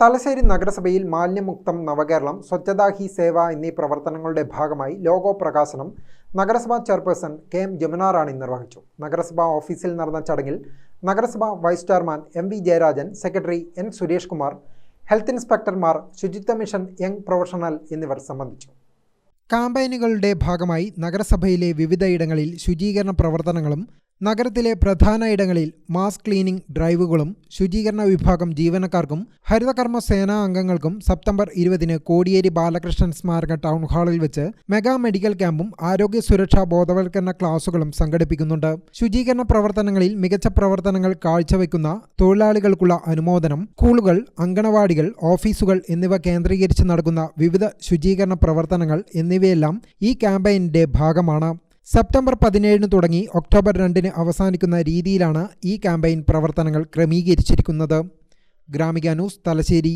തലശ്ശേരി നഗരസഭയിൽ മാലിന്യമുക്തം നവകേരളം സ്വച്ഛതാ ഹി സേവ എന്നീ പ്രവർത്തനങ്ങളുടെ ഭാഗമായി ലോഗോ പ്രകാശനം നഗരസഭാ chairperson K M Jamuna Rani നിർവഹിച്ചു. നഗരസഭാ ഓഫീസിൽ നടന്ന ചടങ്ങിൽ നഗരസഭാ vice chairman M V Jayarajan secretary N Suresh Kumar health ഇൻസ്പെക്ടർമാർ ശുചിത്വ മിഷൻ യങ് പ്രൊഫഷണൽ എന്നിവർ സംബന്ധിച്ചു. കാമ്പയിനുകളുടെ ഭാഗമായി നഗരസഭയിലെ വിവിധയിടങ്ങളിൽ ശുചീകരണ പ്രവർത്തനങ്ങളും നഗരത്തിലെ പ്രധാന ഇടങ്ങളിൽ മാസ് ക്ലീനിംഗ് ഡ്രൈവുകളും ശുചീകരണ വിഭാഗം ജീവനക്കാർക്കും ഹരിതകർമ്മ സേനാ അംഗങ്ങൾക്കും സെപ്റ്റംബർ ഇരുപതിന് കോടിയേരി ബാലകൃഷ്ണൻ സ്മാരക ടൗൺ ഹാളിൽ വെച്ച് മെഗാ മെഡിക്കൽ ക്യാമ്പും ആരോഗ്യ സുരക്ഷാ ബോധവൽക്കരണ ക്ലാസുകളും സംഘടിപ്പിക്കുന്നുണ്ട്. ശുചീകരണ പ്രവർത്തനങ്ങളിൽ മികച്ച പ്രവർത്തനങ്ങൾ കാഴ്ചവെക്കുന്ന തൊഴിലാളികൾക്കുള്ള അനുമോദനം സ്കൂളുകൾ അങ്കണവാടികൾ ഓഫീസുകൾ എന്നിവ കേന്ദ്രീകരിച്ച് നടക്കുന്ന വിവിധ ശുചീകരണ പ്രവർത്തനങ്ങൾ എന്നിവയെല്ലാം ഈ ക്യാമ്പയിന്റെ ഭാഗമാണ്. സെപ്റ്റംബർ പതിനേഴിന് തുടങ്ങി ഒക്ടോബർ രണ്ടിന് അവസാനിക്കുന്ന രീതിയിലാണ് ഈ ക്യാമ്പയിൻ പ്രവർത്തനങ്ങൾ ക്രമീകരിച്ചിരിക്കുന്നത്. ഗ്രാമിക ന്യൂസ് തലശ്ശേരി